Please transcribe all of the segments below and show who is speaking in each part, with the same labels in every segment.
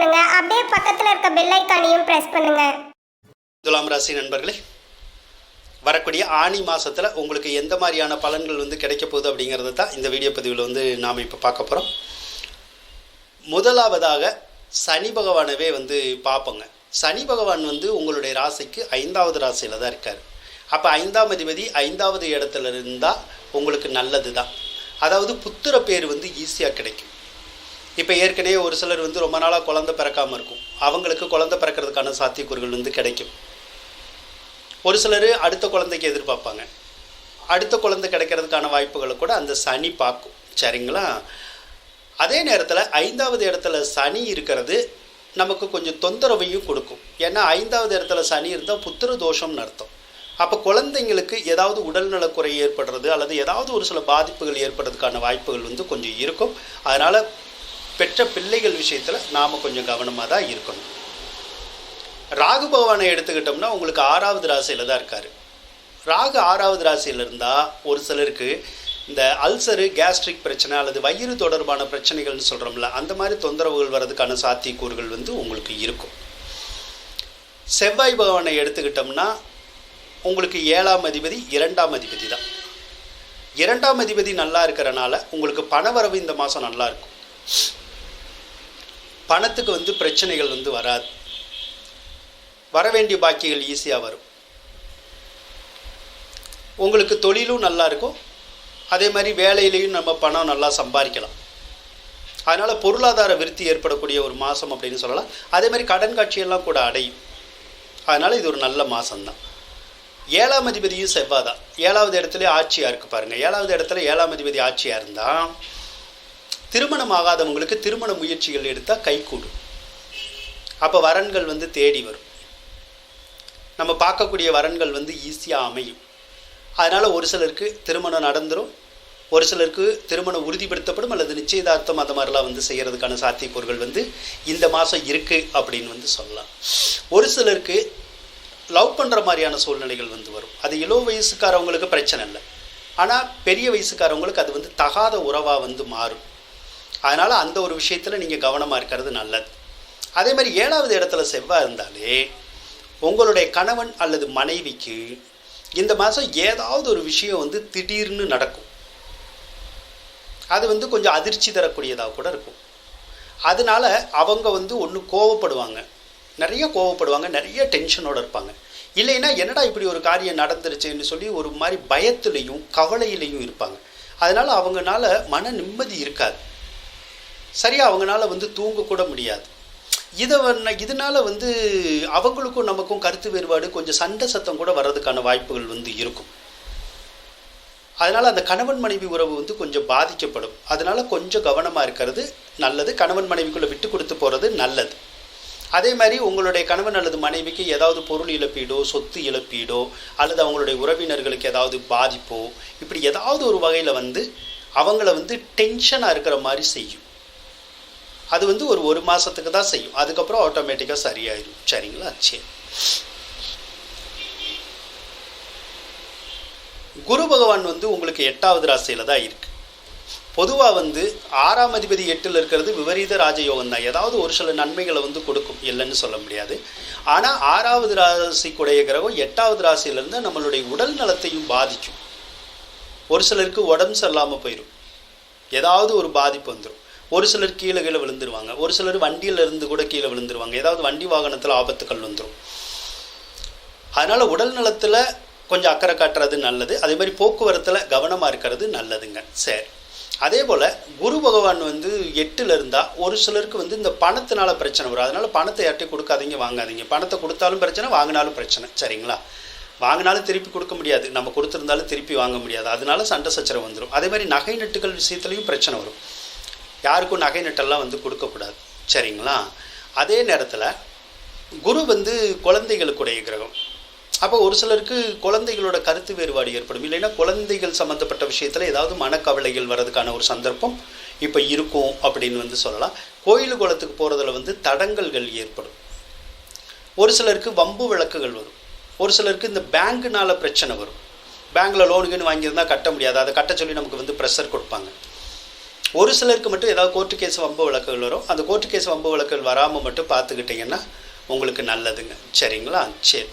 Speaker 1: பண்ணுங்க. அப்படியே பக்கத்தில் இருக்க பெல் ஐக்கானையும் பிரஸ் பண்ணுங்க.
Speaker 2: துலாம் ராசி நண்பர்களே வரக்கூடிய ஆணி மாதத்தில் உங்களுக்கு எந்த மாதிரியான பலன்கள் வந்து கிடைக்க போகுது அப்படிங்கிறது தான் இந்த வீடியோ பதிவில் வந்து நாம் இப்போ பார்க்க போகிறோம் முதலாவதாக சனி பகவானவே வந்து பார்ப்போங்க. சனி பகவான் வந்து உங்களுடைய ராசிக்கு ஐந்தாவது ராசியில் தான் இருக்கார். அப்போ ஐந்தாம் அதிபதி ஐந்தாவது இடத்துல இருந்தால் உங்களுக்கு நல்லது தான் அதாவது புத்திர பேர் வந்து ஈஸியாக கிடைக்கும். இப்போ ஏற்கனவே ஒரு சிலர் வந்து ரொம்ப நாளாக குழந்தை பிறக்காமல் இருக்கும். அவங்களுக்கு குழந்தை பிறக்கிறதுக்கான சாத்தியக்கூறுகள் வந்து கிடைக்கும். ஒரு சிலர் அடுத்த குழந்தைக்கு எதிர்பார்ப்பாங்க. அடுத்த குழந்தை கிடைக்கிறதுக்கான வாய்ப்புகளை கூட அந்த சனி பார்க்கும். சரிங்களா? அதே நேரத்தில் ஐந்தாவது இடத்துல சனி இருக்கிறது நமக்கு கொஞ்சம் தொந்தரவையும் கொடுக்கும். ஏன்னா ஐந்தாவது இடத்துல சனி இருந்தால் புத்திர தோஷம்னு அர்த்தம். அப்போ குழந்தைங்களுக்கு ஏதாவது உடல்நலக்குறை ஏற்படுறது அல்லது ஏதாவது ஒரு சில பாதிப்புகள் ஏற்படுறதுக்கான வாய்ப்புகள் வந்து கொஞ்சம் இருக்கும். அதனால் பெற்ற பிள்ளைகள் விஷயத்தில் நாம் கொஞ்சம் கவனமாக தான் இருக்கணும். ராகு பகவானை எடுத்துக்கிட்டோம்னா உங்களுக்கு ஆறாவது ராசியில் தான் இருக்கார். ராகு ஆறாவது ராசியில் இருந்தால் ஒரு சிலருக்கு இந்த அல்சரு கேஸ்ட்ரிக் பிரச்சனை அல்லது வயிறு தொடர்பான பிரச்சனைகள்னு சொல்கிறோம்ல அந்த மாதிரி தொந்தரவுகள் வர்றதுக்கான சாத்தியக்கூறுகள் வந்து உங்களுக்கு இருக்கும். செவ்வாய் பகவானை எடுத்துக்கிட்டோம்னா உங்களுக்கு ஏழாம் அதிபதி இரண்டாம் அதிபதி தான். இரண்டாம் அதிபதி நல்லா இருக்கிறனால உங்களுக்கு பணவரவு இந்த மாதம் நல்லா இருக்கும். பணத்துக்கு வந்து பிரச்சனைகள் வந்து வராது. வர வேண்டிய பாக்கிகள் ஈஸியாக வரும். உங்களுக்கு தொழிலும் நல்லா இருக்கும். அதே மாதிரி வேலையிலையும் நம்ம பணம் நல்லா சம்பாதிக்கலாம். அதனால் பொருளாதார விருத்தி ஏற்படக்கூடிய ஒரு மாதம் அப்படின்னு சொல்லலாம். அதே மாதிரி கடன் காட்சியெல்லாம் கூட அடையும். அதனால் இது ஒரு நல்ல மாதம்தான் ஏழாம் அதிபதியும் செவ்வாய் தான் ஏழாவது இடத்துல ஆட்சியாக இருக்குது பாருங்கள் ஏழாவது இடத்துல ஏழாம் அதிபதி ஆட்சியாக இருந்தால் திருமணம் ஆகாதவங்களுக்கு திருமண முயற்சிகள் எடுத்தால் கைகூடும் அப்போ வரன்கள் வந்து தேடி வரும். நம்ம பார்க்கக்கூடிய வரன்கள் வந்து ஈஸியாக அமையும். அதனால் ஒரு சிலருக்கு திருமணம் நடந்துடும் ஒரு சிலருக்கு திருமணம் உறுதிப்படுத்தப்படும் அல்லது நிச்சயதார்த்தம் அந்த மாதிரிலாம் வந்து செய்கிறதுக்கான சாத்தியக்கூறுகள் வந்து இந்த மாதம் இருக்குது அப்படின்னு வந்து சொல்லலாம். ஒரு சிலருக்கு லவ் பண்ணுற மாதிரியான சூழ்நிலைகள் வந்து வரும். அது இளோ வயசுக்காரவங்களுக்கு பிரச்சனை இல்லை. ஆனால் பெரிய வயசுக்காரவங்களுக்கு அது வந்து தகாத உறவாக வந்து மாறும். அதனால் அந்த ஒரு விஷயத்தில் நீங்கள் கவனமாக இருக்கிறது நல்லது. அதே மாதிரி ஏழாவது இடத்துல செவ்வாய் இருந்தாலே உங்களுடைய கணவன் அல்லது மனைவிக்கு இந்த மாதம் ஏதாவது ஒரு விஷயம் வந்து திடீர்னு நடக்கும். அது வந்து கொஞ்சம் அதிர்ச்சி தரக்கூடியதாக கூட இருக்கும். அதனால அவங்க வந்து ஒன்று கோவப்படுவாங்க. நிறைய கோவப்படுவாங்க நிறைய டென்ஷனோடு இருப்பாங்க. இல்லைன்னா என்னடா இப்படி ஒரு காரியம் நடந்துருச்சுன்னு சொல்லி ஒரு மாதிரி பயத்துலேயும் கவலையிலையும் இருப்பாங்க. அதனால் அவங்கனால மன நிம்மதி இருக்காது. சரியாக அவங்களால வந்து தூங்கக்கூட முடியாது. இதை இதனால் வந்து அவங்களுக்கும் நமக்கும் கருத்து வேறுபாடு கொஞ்சம் சண்டை சத்தம் கூட வர்றதுக்கான வாய்ப்புகள் வந்து இருக்கும். அதனால் அந்த கணவன் மனைவி உறவு வந்து கொஞ்சம் பாதிக்கப்படும். அதனால் கொஞ்சம் கவனமாக இருக்கிறது நல்லது. கணவன் மனைவிக்குள்ளே விட்டு கொடுத்து போகிறது நல்லது. அதே மாதிரி உங்களுடைய கணவன் அல்லது மனைவிக்கு ஏதாவது பொருள் இழப்பீடோ சொத்து இழப்பீடோ அல்லது அவங்களுடைய உறவினர்களுக்கு ஏதாவது பாதிப்போ இப்படி ஏதாவது ஒரு வகையில் வந்து அவங்கள வந்து டென்ஷனாக இருக்கிற மாதிரி செய்யும். அது வந்து ஒரு ஒரு மாதத்துக்கு தான் செய்யும். அதுக்கப்புறம் ஆட்டோமேட்டிக்காக சரியாயிடும் சரிங்களா? சரி. குரு பகவான் வந்து உங்களுக்கு எட்டாவது ராசியில் தான் இருக்குது பொதுவாக வந்து ஆறாம் அதிபதி எட்டில் இருக்கிறது விபரீத ராஜயோகம் தான். ஏதாவது ஒரு சில நன்மைகளை வந்து கொடுக்கும். இல்லைன்னு சொல்ல முடியாது. ஆனால் ஆறாவது ராசிக்குடைய கிரகம் எட்டாவது ராசியிலேருந்து நம்மளுடைய உடல் நலத்தையும் பாதிக்கும். ஒரு சிலருக்கு உடம்பு சரியில்லாமல் போயிடும் ஏதாவது ஒரு பாதிப்பு வந்துடும் ஒரு சிலர் கீழே கீழே விழுந்துருவாங்க. ஒரு சிலர் வண்டியிலிருந்து கூட கீழே விழுந்துருவாங்க. ஏதாவது வண்டி வாகனத்தில் ஆபத்துக்கள் வந்துடும் அதனால் உடல் நலத்தில் கொஞ்சம் அக்கறை காட்டுறது நல்லது. அதே மாதிரி போக்குவரத்தில் கவனமாக இருக்கிறது நல்லதுங்க. சரி. அதே போல் குரு பகவான் வந்து எட்டில் இருந்தால் ஒரு சிலருக்கு வந்து இந்த பணத்தினால பிரச்சனை வரும். அதனால் பணத்தை யார்ட்டையும் கொடுக்காதீங்க வாங்காதீங்க. பணத்தை கொடுத்தாலும் பிரச்சனை வாங்கினாலும் பிரச்சனை. சரிங்களா? வாங்கினாலும் திருப்பி கொடுக்க முடியாது. நம்ம கொடுத்துருந்தாலும் திருப்பி வாங்க முடியாது. அதனால சண்டை சச்சரவு வந்துடும் அதே மாதிரி நகை நட்டுகள் விஷயத்துலையும் பிரச்சனை வரும். யாருக்கும் நகை நட்டெல்லாம் வந்து கொடுக்கக்கூடாது. சரிங்களா? அதே நேரத்தில் குரு வந்து குழந்தைகளுக்குடைய கிரகம். அப்போ ஒரு சிலருக்கு குழந்தைகளோட கருத்து வேறுபாடு ஏற்படும். இல்லைன்னா குழந்தைகள் சம்மந்தப்பட்ட விஷயத்தில் ஏதாவது மனக்கவலைகள் வர்றதுக்கான ஒரு சந்தர்ப்பம் இப்போ இருக்கும் அப்படின்னு வந்து சொல்லலாம். கோயில் குளத்துக்கு போகிறதுல வந்து தடங்கல்கள் ஏற்படும். ஒரு சிலருக்கு வம்பு விளக்குகள் வரும். ஒரு சிலருக்கு இந்த பேங்க்குனால பிரச்சனை வரும். பேங்க்கில் லோனுக்குன்னு வாங்கியிருந்தால் கட்ட முடியாது. அதை கட்ட சொல்லி நமக்கு வந்து ப்ரெஷர் கொடுப்பாங்க. ஒரு சிலருக்கு மட்டும் ஏதாவது கோர்ட்டு கேஸ் வம்பு வழக்குகள் வரும். அந்த கோர்ட்டு கேஸ் வம்பு வழக்குகள் வராமல் மட்டும் பார்த்துக்கிட்டிங்கன்னா உங்களுக்கு நல்லதுங்க. சரிங்களா? சரி.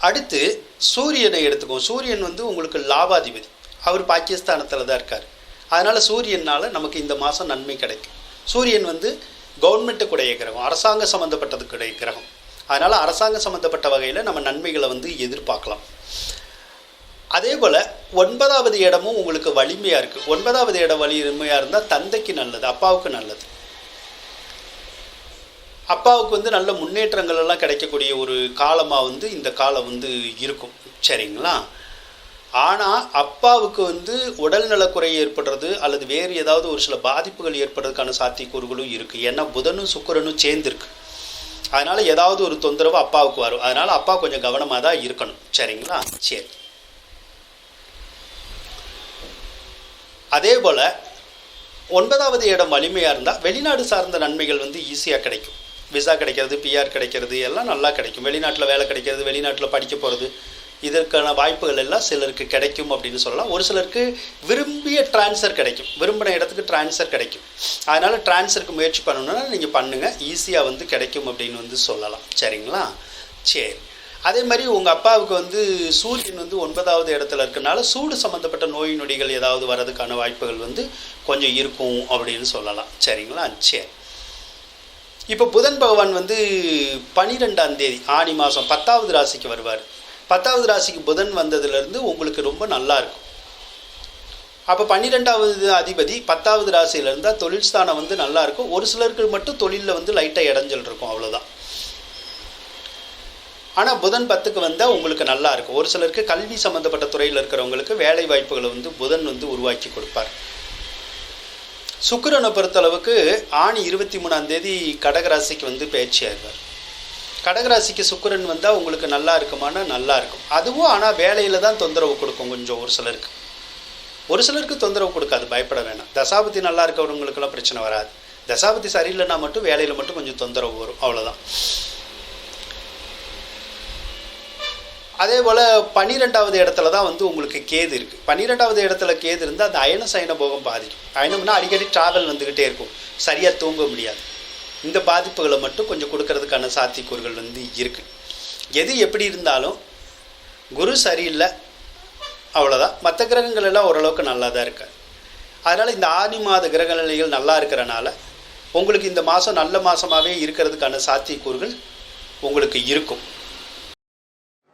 Speaker 2: அடுத்து சூரியனை எடுத்துக்குவோம். சூரியன் வந்து உங்களுக்கு லாபாதிபதி. அவர் பாகிஸ்தானத்தில் தான் இருக்கார். அதனால் சூரியனால் நமக்கு இந்த மாதம் நன்மை கிடைக்கும். சூரியன் வந்து கவர்மெண்ட்டுக்குடைய கிரகம். அரசாங்க சம்மந்தப்பட்டதுக்குடைய கிரகம். அதனால் அரசாங்க சம்மந்தப்பட்ட வகையில் நம்ம நன்மைகளை வந்து எதிர்பார்க்கலாம். அதே போல் ஒன்பதாவது இடமும் உங்களுக்கு வலிமையாக இருக்குது ஒன்பதாவது இடம் வலிமையாக இருந்தால் தந்தைக்கு நல்லது அப்பாவுக்கு நல்லது. அப்பாவுக்கு வந்து நல்ல முன்னேற்றங்கள் எல்லாம் கிடைக்கக்கூடிய ஒரு காலமாக வந்து இந்த காலம் வந்து இருக்கும். சரிங்களா? ஆனால் அப்பாவுக்கு வந்து உடல்நலக்குறை ஏற்படுறது அல்லது வேறு ஏதாவது ஒரு சில பாதிப்புகள் ஏற்படுறதுக்கான சாத்தியக்கூறுகளும் இருக்குது ஏன்னா புதனும் சுக்கரனும் சேர்ந்துருக்கு. அதனால் ஏதாவது ஒரு தொந்தரவு அப்பாவுக்கு வரும். அதனால் அப்பா கொஞ்சம் கவனமாக தான் இருக்கணும். சரிங்களா? சரி. அதே போல் ஒன்பதாவது இடம் வலிமையாக இருந்தால் வெளிநாடு சார்ந்த நன்மைகள் வந்து ஈஸியாக கிடைக்கும். விசா கிடைக்கிறது பிஆர் கிடைக்கிறது எல்லாம் நல்லா கிடைக்கும். வெளிநாட்டில் வேலை கிடைக்கிறது வெளிநாட்டில் படிக்க போகிறது இதற்கான வாய்ப்புகள் எல்லாம் சிலருக்கு கிடைக்கும் அப்படின்னு சொல்லலாம். ஒரு சிலருக்கு விரும்பிய ட்ரான்ஸ்ஃபர் கிடைக்கும். விரும்பின இடத்துக்கு ட்ரான்ஸ்ஃபர் கிடைக்கும். அதனால் ட்ரான்ஸ்ஃபருக்கு முயற்சி பண்ணணுன்னா நீங்கள் பண்ணுங்கள் ஈஸியாக வந்து கிடைக்கும் அப்படின்னு வந்து சொல்லலாம். சரிங்களா? சரி. அதே மாதிரி உங்கள் அப்பாவுக்கு வந்து சூரியன் வந்து ஒன்பதாவது இடத்துல இருக்கனால சூடு சம்மந்தப்பட்ட நோய் நொடிகள் ஏதாவது வர்றதுக்கான வாய்ப்புகள் வந்து கொஞ்சம் இருக்கும் அப்படின்னு சொல்லலாம். சரிங்களா? சரி. இப்போ புதன் பகவான் வந்து பனிரெண்டாம் தேதி ஆணி மாதம் பத்தாவது ராசிக்கு வருவார். பத்தாவது ராசிக்கு புதன் வந்ததுலேருந்து உங்களுக்கு ரொம்ப நல்லா இருக்கும். அப்போ பன்னிரெண்டாவது அதிபதி பத்தாவது ராசியில இருந்தால் தொழில் ஸ்தானம் வந்து நல்லாயிருக்கும் ஒரு சிலருக்கு மட்டும் தொழிலில் வந்து லைட்டாக இடைஞ்சல் இருக்கும் அவ்வளோதான் ஆனால் புதன் பத்துக்கு வந்தால் உங்களுக்கு நல்லா இருக்கும். ஒரு சிலருக்கு கல்வி சம்மந்தப்பட்ட துறையில் இருக்கிறவங்களுக்கு வேலை வாய்ப்புகளை வந்து புதன் வந்து உருவாக்கி கொடுப்பார். சுக்கரனை பொறுத்தளவுக்கு ஆணி இருபத்தி மூணாம் தேதி கடகராசிக்கு வந்து பயிற்சி ஆயிடுவார் கடகராசிக்கு சுக்கரன் வந்தால் உங்களுக்கு நல்லா இருக்குமானா நல்லா இருக்கும். அதுவும் ஆனால் வேலையில் தான் தொந்தரவு கொடுக்கும் கொஞ்சம் ஒரு சிலருக்கு. ஒரு சிலருக்கு தொந்தரவு கொடுக்காது பயப்பட வேணாம். தசாபதி நல்லா இருக்கிறவங்களுக்கெல்லாம் பிரச்சனை வராது. தசாபதி சரியில்லைன்னா மட்டும் வேலையில் மட்டும் கொஞ்சம் தொந்தரவு வரும். அவ்வளோதான் அதே போல் பன்னிரெண்டாவது இடத்துல தான் வந்து உங்களுக்கு கேது இருக்குது பன்னிரெண்டாவது இடத்துல கேது இருந்தால் அந்த அயன சயன போகம் பாதிக்கும். அயனம்னா அடிக்கடி ட்ராவல் வந்துக்கிட்டே இருக்கும். சரியாக தூங்க முடியாது. இந்த பாதிப்புகளை மட்டும் கொஞ்சம் கொடுக்கறதுக்கான சாத்தியக்கூறுகள் வந்து இருக்குது எது எப்படி இருந்தாலும் குரு சரியில்லை அவ்வளோதான் மற்ற கிரகங்கள் எல்லாம் ஓரளவுக்கு நல்லா தான் இருக்கு. அதனால் இந்த ஆதி மாத கிரக நிலைகள் நல்லா இருக்கிறனால உங்களுக்கு இந்த மாதம் நல்ல மாதமாகவே இருக்கிறதுக்கான சாத்தியக்கூறுகள் உங்களுக்கு இருக்கும்.